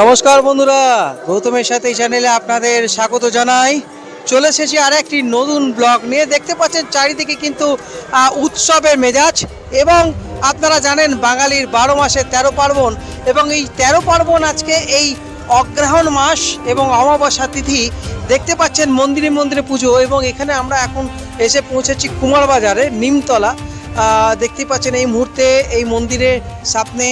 নমস্কার বন্ধুরা, গৌতমের সাথে এই চ্যানেলে আপনাদের স্বাগত জানাই। চলে এসেছি আর একটি নতুন ব্লগ নিয়ে। দেখতে পাচ্ছেন চারিদিকে কিন্তু উৎসবের মেজাজ এবং আপনারা জানেন বাঙালির বারো মাসে তেরো পার্বণ এবং এই তেরো পার্বণ আজকে এই অগ্রহণ মাস এবং অমাবস্যা তিথি। দেখতে পাচ্ছেন মন্দিরে মন্দিরে পুজো এবং এখানে আমরা এখন এসে পৌঁছেছি কুমার বাজারে নিমতলা দেখতে পাচ্ছেন এই মুহূর্তে এই মন্দিরের সামনে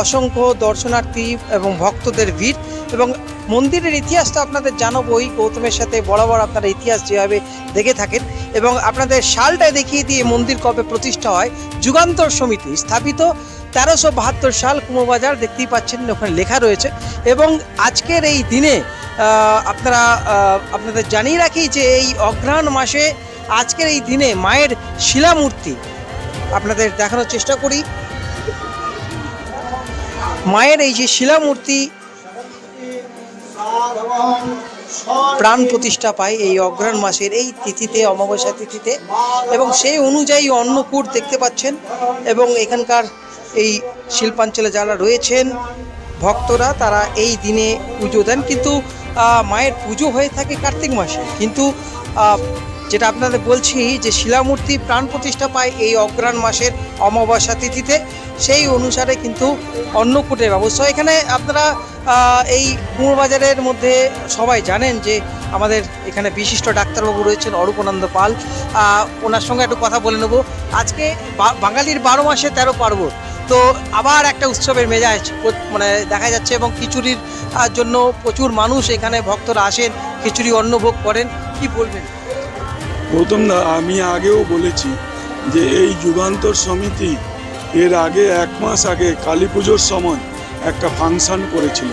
অসংখ্য দর্শনার্থী এবং ভক্তদের ভিড় এবং মন্দিরের ইতিহাসটা আপনাদের জানাবোই। গৌতমের সাথে বরাবর আপনারা ইতিহাস যেভাবে দেখে থাকেন এবং আপনাদের সালটা দেখিয়ে দিয়ে মন্দির কবে প্রতিষ্ঠা হয়, যুগান্তর সমিতি স্থাপিত তেরোশো বাহাত্তর সাল কুমোবাজার দেখতেই পাচ্ছেন ওখানে লেখা রয়েছে এবং আজকের এই দিনে আপনারা আপনাদের জানিয়ে রাখি যে এই অঘ্রাণ মাসে আজকের এই দিনে মায়ের শিলামূর্তি আপনাদের দেখানোর চেষ্টা করি। মায়ের এই যে শিলামূর্তি প্রাণ প্রতিষ্ঠা পায় এই অগ্রহণ মাসের এই তিথিতে, অমাবস্যা তিথিতে। এবং সেই অনুযায়ী অন্নকূট দেখতে পাচ্ছেন এবং এখানকার এই শিল্পাঞ্চলে যারা রয়েছেন ভক্তরা, তারা এই দিনে পুজো দেন। কিন্তু মায়ের পুজো হয়ে থাকে কার্তিক মাসে। কিন্তু যেটা আপনাদের বলছি যে শিলামূর্তি প্রাণ প্রতিষ্ঠা পায় এই অগ্রাণ মাসের অমাবস্যা তিথিতে। সেই অনুসারে কিন্তু অন্নকূটের ব্যবস্থা। এখানে আপনারা এই কুমোরবাজারের মধ্যে সবাই জানেন যে আমাদের এখানে বিশিষ্ট ডাক্তারবাবু রয়েছেন অরূপানন্দ পাল। ওনার সঙ্গে একটু কথা বলে নেব। আজকে বাঙালির বারো মাসে তেরো পার্বণ। তো আবার একটা উৎসবের মেজাজ মানে দেখা যাচ্ছে এবং খিচুড়ির জন্য প্রচুর মানুষ এখানে ভক্তরা আসেন, খিচুড়ি অন্নভোগ করেন। কি বলবেন? দা আমি আগেও বলেছি যে এই যুগান্তর সমিতি এর আগে এক মাস আগে কালী পুজোর সময় একটা ফাংশন করেছিল।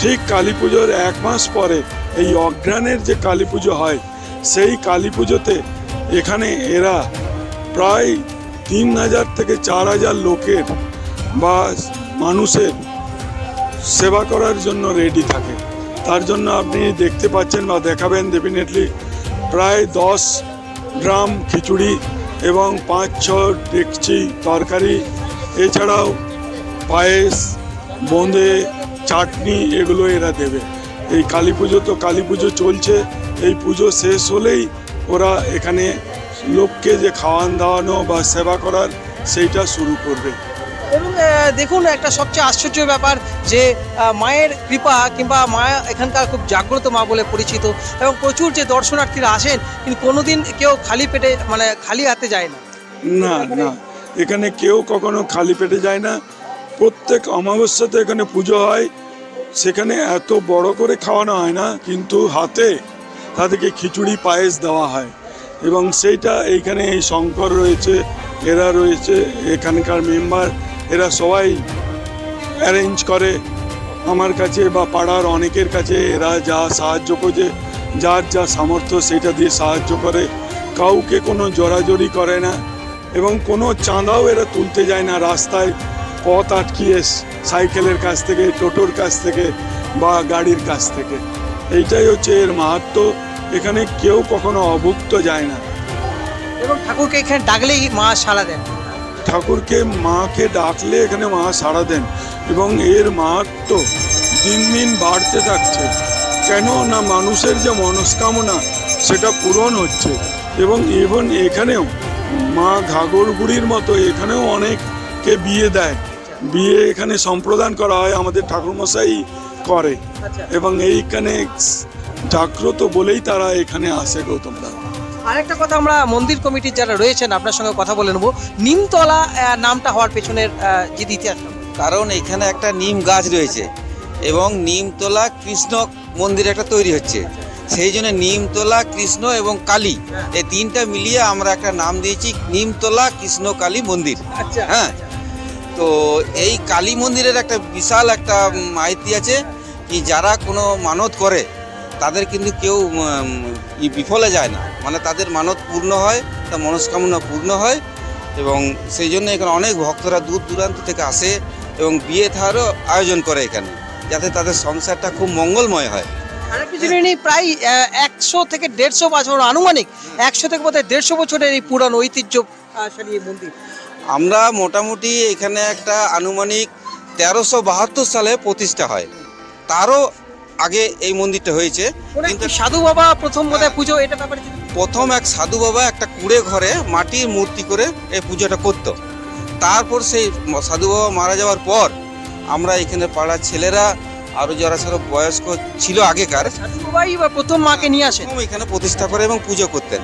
ঠিক কালী পুজোর এক মাস পরে এই অঘ্রাণের যে কালী পুজো হয়, সেই কালী পুজোতে এখানে এরা প্রায় তিন হাজার থেকে চার হাজার লোকের বা মানুষের সেবা করার জন্য রেডি থাকে। তার জন্য আপনি দেখতে পাচ্ছেন বা দেখাবেন ডেফিনেটলি প্রায় দশ গ্রাম খিচুড়ি এবং পাঁচ ছ ডেকচি তরকারি। এছাড়াও পায়েস, বোঁদে, চাটনি এগুলো এরা দেবে। এই কালী পুজো তো কালী পুজো চলছে। এই পুজো শেষ হলেই ওরা এখানে লোককে যে খাওয়ান দাওয়ানো বা সেবা করার, সেইটা শুরু করবে। এবং দেখুন, একটা সবচেয়ে আশ্চর্য ব্যাপার যে মায়ের কৃপা কিংবা মা এখানকার খুব জাগ্রত মা বলে পরিচিত এবং প্রচুর যে দর্শনার্থীরা আসেন, কিন্তু কোনোদিন কেউ খালি পেটে মানে খালি হাতে যায় না। না না, এখানে কেউ কখনো খালি পেটে যায় না। প্রত্যেক অমাবস্যাতে এখানে পুজো হয়। সেখানে এত বড় করে খাওয়ানো হয় না, কিন্তু হাতে তাদেরকে খিচুড়ি, পায়েস দেওয়া হয়। এবং সেইটা এইখানে এই শঙ্কর রয়েছে, এরা রয়েছে, এখানকার মেম্বার এরা সবাই অ্যারেঞ্জ করে আমার কাছে বা পাড়ার অনেকের কাছে এরা যা সাহায্য করছে, যার যা সামর্থ্য সেটা দিয়ে সাহায্য করে। কাউকে কোনো জোরাজোরি করে না এবং কোনো চাঁদাও এরা তুলতে যায় না। রাস্তায় পথ আটকিয়ে সাইকেলের কাছ থেকে, টোটোর কাছ থেকে বা গাড়ির কাছ থেকে। এইটাই হচ্ছে এর মাহাত্ম। এখানে কেউ কখনো অভুক্ত যায় না। এবং ঠাকুরকে এখানে ডাকলেই মা সাড়া দেন। ঠাকুরকে মাকে ডাকলে এখানে মা সাড়া দেন এবং এর মাহাত্ম দিন দিন বাড়তে থাকছে। কেন না মানুষের যে মনস্কামনা, সেটা পূরণ হচ্ছে এবং ইভেন এখানেও মা ঘাগর বুড়ির মতো এখানেও অনেককে বিয়ে দেয়। বিয়ে এখানে সম্প্রদান করা হয়, আমাদের ঠাকুরমশাই করে এবং এইখানে জাগ্রত বলেই তারা এখানে আসে গৌতম দা আরেকটা কথা আমরা মন্দির কমিটির যারা রয়েছেন আপনার সঙ্গে কথা বলে নেব। নিমতলা নামটা হওয়ার পেছনের যে ইতিহাস। কারণ এখানে একটা নিম গাছ রয়েছে এবং নিমতলা কৃষ্ণ মন্দির একটা তৈরি হচ্ছে। সেই জন্য নিমতলা কৃষ্ণ এবং কালী এই তিনটা মিলিয়ে আমরা একটা নাম দিয়েছি নিমতলা কৃষ্ণ কালী মন্দির। আচ্ছা। হ্যাঁ। তো এই কালী মন্দিরের একটা বিশাল একটা মাহিতি আছে কি যারা কোনো মানত করে তাদের কিন্তু কেউ ই বিফলে যায় না। মানে তাদের মানত পূর্ণ হয় তার মনস্কামনা পূর্ণ হয় এবং সেই জন্য এখানে অনেক ভক্তরা দূর দূরান্ত থেকে আসে এবং বিয়ে থারও আয়োজন করে এখানে যাতে তাদের সংসারটা খুব মঙ্গলময় হয়। প্রায় একশো থেকে দেড়শো বছর আনুমানিক একশো থেকে বোধহয় দেড়শো বছরের এই পুরানো ঐতিহ্য মন্দির। আমরা মোটামুটি এখানে একটা আনুমানিক তেরোশো বাহাত্তর সালে প্রতিষ্ঠা হয়। তারও আগে এই মন্দিরটা হয়েছে। কিন্তু সাধু বাবা প্রথম বোধহয় পুজো এটা ব্যাপারে প্রথম এক সাধু বাবা একটা কুড়ে ঘরে মাটির মূর্তি করে এই পুজোটা করত। তারপর সেই সাধু বাবা মারা যাওয়ার পর আমরা এখানে পাড়ার ছেলেরা আরও যারা সব বয়স্ক ছিল আগেকার সাধু বাবাই প্রথম মাকে নিয়ে আসেন। প্রথম এখানে প্রতিষ্ঠা করে এবং পুজো করতেন।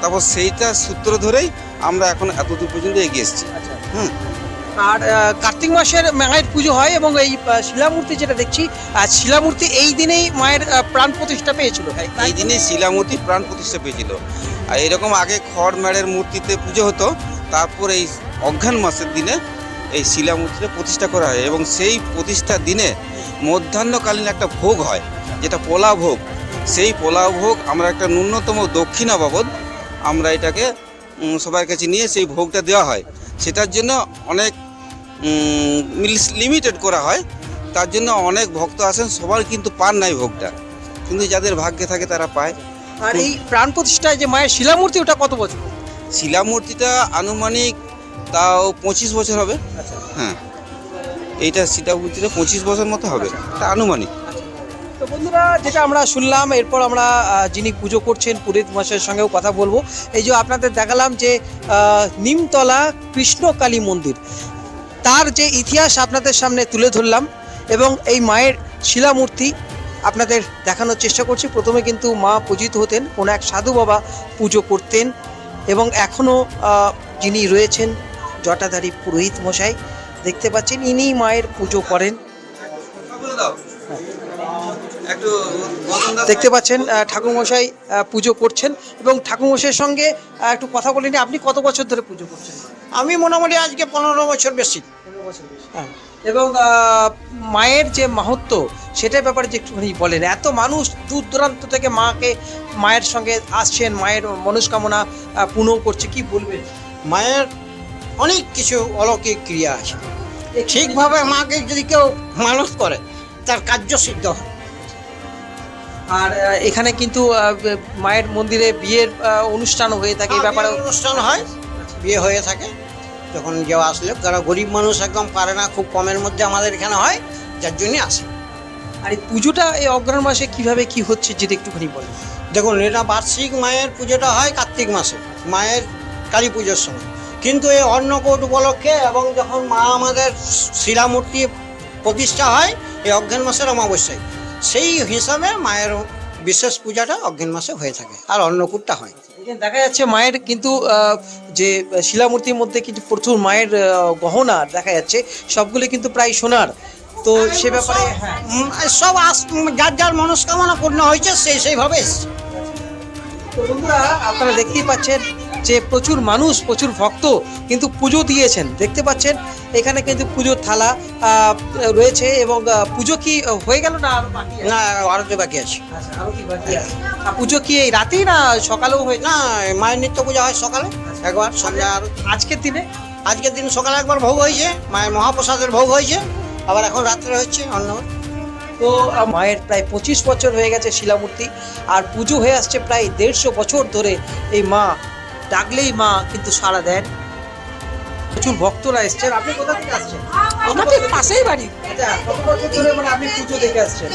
তারপর সেইটা সূত্র ধরেই আমরা এখন এতদূর পর্যন্ত এগিয়ে এসেছি। হুম। আর কার্তিক মাসের মায়ের পুজো হয় এবং এই শিলামূর্তি যেটা দেখছি শিলামূর্তি এই দিনেই মায়ের প্রাণ প্রতিষ্ঠা পেয়েছিল। এই দিনে শিলামূর্তি প্রাণ প্রতিষ্ঠা পেয়েছিল। আর এরকম আগে খড় মেড়ের মূর্তিতে পুজো হতো, তারপর এই অজ্ঞান মাসের দিনে এই শিলামূর্তিটা প্রতিষ্ঠা করা হয় এবং সেই প্রতিষ্ঠার দিনে মধ্যাহ্নকালীন একটা ভোগ হয়, যেটা পোলা ভোগ। সেই পোলা ভোগ আমরা একটা ন্যূনতম দক্ষিণা বাবদ আমরা এটাকে সবার কাছে নিয়ে সেই ভোগটা দেওয়া হয়। সেটার জন্য অনেক লিমিটেড করা হয়। তার জন্য অনেক ভক্ত আসেন সবার কিন্তু পান নাই ভোগটা। কিন্তু যাদের ভাগ্যে থাকে তারা পায়। আর এই প্রাণ প্রতিষ্ঠায় যে মায়ের শিলামূর্তি ওটা কত বছর? শিলামূর্তিটা আনুমানিক তাও পঁচিশ বছর হবে। হ্যাঁ। এইটা শিলামূর্তিটা পঁচিশ বছর মতো হবে। এটা আনুমানিক। বন্ধুরা, যেটা আমরা শুনলাম, এরপর আমরা যিনি পুজো করছেন, পুরোহিত মশাইয়ের সঙ্গেও কথা বলব। এই যে আপনাদের দেখালাম যে নিমতলা কৃষ্ণকালী মন্দির। তার যে ইতিহাস আপনাদের সামনে তুলে ধরলাম এবং এই মায়ের শিলামূর্তি আপনাদের দেখানোর চেষ্টা করছি। প্রথমে কিন্তু মা পূজিত হতেন, কোনো এক সাধু বাবা পুজো করতেন এবং এখনও যিনি রয়েছেন, জটাধারী পুরোহিত মশাই, দেখতে পাচ্ছেন ইনি মায়ের পুজো করেন। দেখতে পাচ্ছেন ঠাকুরমশাই পুজো করছেন এবং ঠাকুরমশাইয়ের সঙ্গে একটু কথা বলিনি আপনি কত বছর ধরে পুজো করছেন? আমি মোটামুটি আজকে পনেরো বছর বেশি। হ্যাঁ। এবং মায়ের যে মাহাত্ম সেটার ব্যাপারে যে একটুখানি বলেন। এত মানুষ দূর দূরান্ত থেকে মাকে মায়ের সঙ্গে আসছেন মায়ের মনস্কামনা পূর্ণ করছে কি বলবেন? মায়ের অনেক কিছু অলৌকিক ক্রিয়া আছে। ঠিকভাবে মাকে যদি কেউ মানুষ করে তার কার্য সিদ্ধ হয়। আর এখানে কিন্তু মায়ের মন্দিরে বিয়ের আহ, অনুষ্ঠানও হয়ে থাকে এই ব্যাপারে অনুষ্ঠান হয় বিয়ে হয়ে থাকে যখন কেউ আসলে যারা গরিব মানুষ একদম পারে না খুব কমের মধ্যে আমাদের এখানে হয় যার জন্য আসে। আর এই পুজোটা এই অগ্রহণ মাসে কীভাবে কি হচ্ছে যদি একটুখানি বলেন? দেখুন এটা বার্ষিক মায়ের পুজোটা হয় কার্তিক মাসে মায়ের কালী পুজোর সময়। কিন্তু এই অন্নকূট উপলক্ষে এবং যখন মা আমাদের শিলামূর্তি প্রতিষ্ঠা হয় এই অজ্ঞান মাসের অমাবস্যায় সেই হিসাবে মায়ের বিশেষ পূজাটা অজ্ঞান মাসে হয়ে থাকে আর অন্নকূটটা হয়। দেখা যাচ্ছে মায়ের কিন্তু যে শিলামূর্তির মধ্যে কিন্তু প্রচুর মায়ের গহনা দেখা যাচ্ছে সবগুলো কিন্তু প্রায় সোনার। তো সে ব্যাপারে হ্যাঁ। সব আস- যার যার মনস্কামনা পূর্ণ হয়েছে সেই সেইভাবে তো বন্ধুরা আপনারা দেখতেই পাচ্ছেন যে প্রচুর মানুষ প্রচুর ভক্ত কিন্তু পুজো দিয়েছেন। দেখতে পাচ্ছেন এখানে কিন্তু পুজোর থালা রয়েছে এবং পুজো কি হয়ে গেল না আরও বাকি না আরও তো বাকি আছে। আচ্ছা, আরও কি বাকি আছে? পুজো কি এই রাতেই না সকালেও হয়েছে? না মায়ের নিত্য পূজা হয় সকালে একবার সন্ধ্যা আর। আজকের দিনে? আজকের দিন সকালে একবার ভোগ হয়েছে মায়ের মহাপ্রসাদের ভোগ হয়েছে আবার এখন রাত্রে হচ্ছে অন্য তো মায়ের প্রায় পঁচিশ বছর হয়ে গেছে শিলামূর্তি আর পুজো হয়ে আসছে প্রায় দেড়শো বছর ধরে এই মা ডাকলেই মা কিন্তু সাড়া দেন। প্রচুর ভক্তরা এসছেন। আপনি কোথা থেকে আসছেন? আমাদের পাশেই বাড়ি। আচ্ছা কত বছর ধরে মানে আপনি পুজো দেখে আসছেন?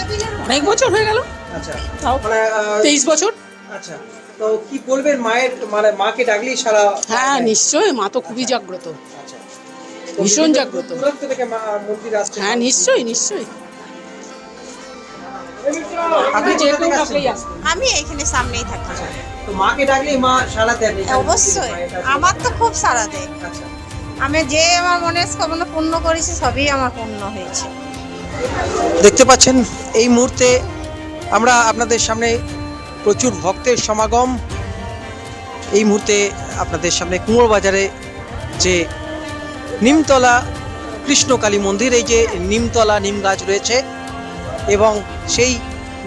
অনেক বছর হয়ে গেল। আচ্ছা তাও মানে তেইশ বছর। আচ্ছা তো কি বলবেন মায়ের মানে মাকে ডাকলেই সারা হ্যাঁ নিশ্চয়ই মা তো খুবই জাগ্রত। আচ্ছা। ভীষণ জাগ্রত। থেকে মা মন্দির আসছে হ্যাঁ নিশ্চয়ই নিশ্চয়ই। আপনি যে আমি এখানে সামনেই থাকি তো মাকে ডাকলেই মা সারা দেন অবশ্যই। আমার তো খুব সারা দেয়। আচ্ছা। আমি যে আমার মনের কামনা পূর্ণ করেছি সবই আমার পূর্ণ হয়েছে। দেখতে পাচ্ছেন এই মুহূর্তে আমরা আপনাদের সামনে প্রচুর ভক্তের সমাগম। এই মুহূর্তে আপনাদের সামনে কুমোর বাজারে যে নিমতলা কৃষ্ণকালী মন্দির এই যে নিমতলা নিম গাছ রয়েছে এবং সেই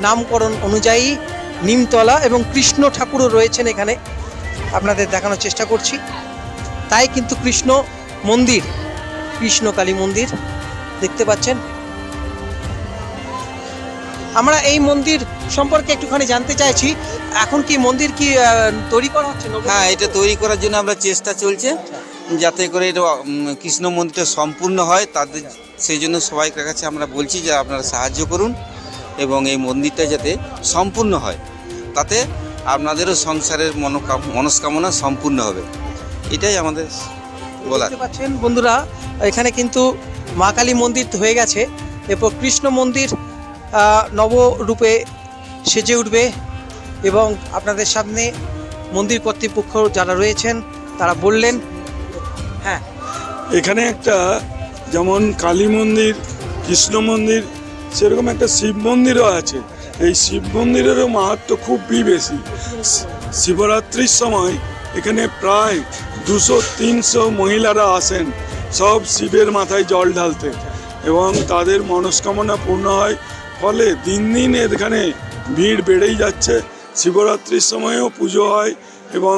নামকরণ অনুযায়ী নিমতলা এবং কৃষ্ণ ঠাকুরও রয়েছেন এখানে। আপনাদের দেখানোর চেষ্টা করছি। তাই কিন্তু কৃষ্ণ মন্দির কৃষ্ণ কালী মন্দির দেখতে পাচ্ছেন। আমরা এই মন্দির সম্পর্কে একটুখানি জানতে চাইছি। এখন কি মন্দির কি তৈরি করা হচ্ছে হ্যাঁ এটা তৈরি করার জন্য আমরা চেষ্টা চলছে। যাতে করে এটা কৃষ্ণ মন্দিরটা সম্পূর্ণ হয়, তাদের সেই জন্য সবাইকার কাছে আমরা বলছি যে আপনারা সাহায্য করুন এবং এই মন্দিরটা যাতে সম্পূর্ণ হয়। তাতে আপনাদেরও সংসারের মনোকাম, মনস্কামনা সম্পূর্ণ হবে। এটাই আমাদের বলার। পাচ্ছেন বন্ধুরা, এখানে কিন্তু মা কালী মন্দির হয়ে গেছে। এরপর কৃষ্ণ মন্দির নবরূপে সেজে উঠবে এবং আপনাদের সামনে মন্দির কর্তৃপক্ষ যারা রয়েছেন, তারা বললেন হ্যাঁ। এখানে একটা যেমন কালী মন্দির, কৃষ্ণ মন্দির, সেরকম একটা শিব মন্দিরও আছে। এই শিব মন্দিরেরও মাহাত্ম খুবই বেশি। শিবরাত্রির সময় এখানে প্রায় দুশো, তিনশো মহিলারা আসেন, সব শিবের মাথায় জল ঢালতে। এবং তাদের মনস্কামনা পূর্ণ হয়, ফলে দিন দিন এখানে ভিড় বেড়েই যাচ্ছে। শিবরাত্রির সময়ও পুজো হয় এবং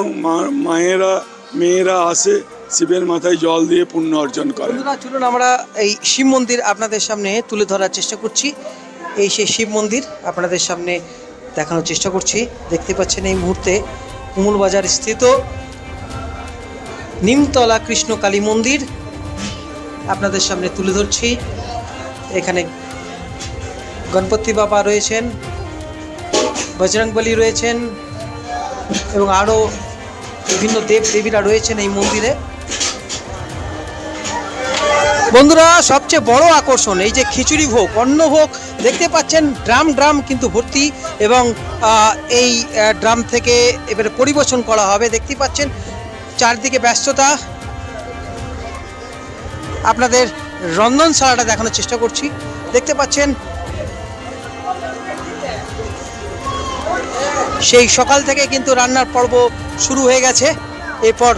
মায়েরা, মেয়েরা আসে। শিবের মাথায় জল দিয়ে পুণ্য অর্জন করে চলুন আমরা এই শিব মন্দির আপনাদের সামনে তুলে ধরার চেষ্টা করছি। এই সেই শিব মন্দির আপনাদের সামনে দেখানোর চেষ্টা করছি। দেখতে পাচ্ছেন এই মুহূর্তে কুমুল বাজার স্থিত নিমতলা কৃষ্ণ কালী মন্দির। আপনাদের সামনে তুলে ধরছি। এখানে গণপতি বাবা রয়েছেন বজরংবলী রয়েছেন এবং আরও বিভিন্ন দেব দেবীরা রয়েছেন এই মন্দিরে। বন্ধুরা, সবচেয়ে বড় আকর্ষণ এই যে খিচুড়ি ভোগ অন্নভোগ দেখতে পাচ্ছেন ড্রাম ড্রাম কিন্তু ভর্তি এবং এই ড্রাম থেকে এবারে পরিবেশন করা হবে। দেখতে পাচ্ছেন চারদিকে ব্যস্ততা। আপনাদের রন্ধনশালাটা দেখানোর চেষ্টা করছি। দেখতে পাচ্ছেন সেই সকাল থেকে কিন্তু রান্নার পর্ব শুরু হয়ে গেছে। এরপর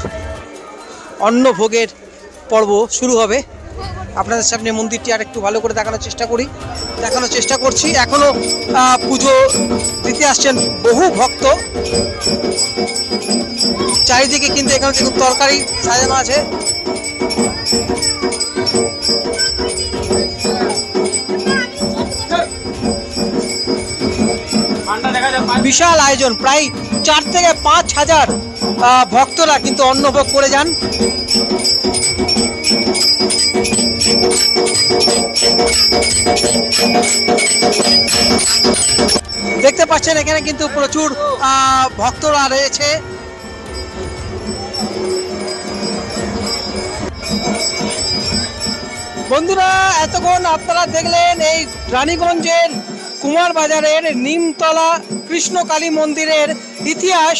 অন্নভোগের পর্ব শুরু হবে। আপনাদের সামনে মন্দিরটি আর একটু ভালো করে দেখানোর চেষ্টা করি। দেখানোর চেষ্টা করছি। এখনও পুজো দিতে আসছেন বহু ভক্ত। চারিদিকে কিন্তু এখানে দেখুন তরকারি সাজানো আছে। বিশাল আয়োজন। প্রায় চার থেকে পাঁচ হাজার ভক্তরা কিন্তু অন্নভোগ করে যান। দেখতে পাচ্ছেন, এখানে কিন্তু প্রচুর ভক্তরা রয়েছে। বন্ধুরা, এতক্ষণ আপনারা দেখলেন এই রানীগঞ্জের কুমার বাজারের নিমতলা কৃষ্ণ কালী মন্দিরের ইতিহাস।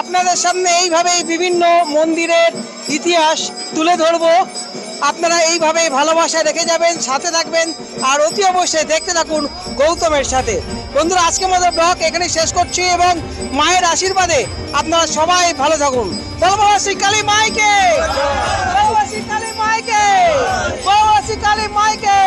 আপনাদের সামনে এইভাবেই বিভিন্ন মন্দিরের ইতিহাস তুলে ধরবো। আপনারা এইভাবেই ভালোবাসায় রেখে যাবেন, সাথে থাকবেন আর অতি অবশ্যই দেখতে থাকুন গৌতমের সাথে। বন্ধুরা আজকে মতো ব্লগ এখানে শেষ করছি এবং মায়ের আশীর্বাদে আপনারা সবাই ভালো থাকুন। বলবাসী কালী মাইকে! কালী মাইকে! বলবাসী কালী মাইকে!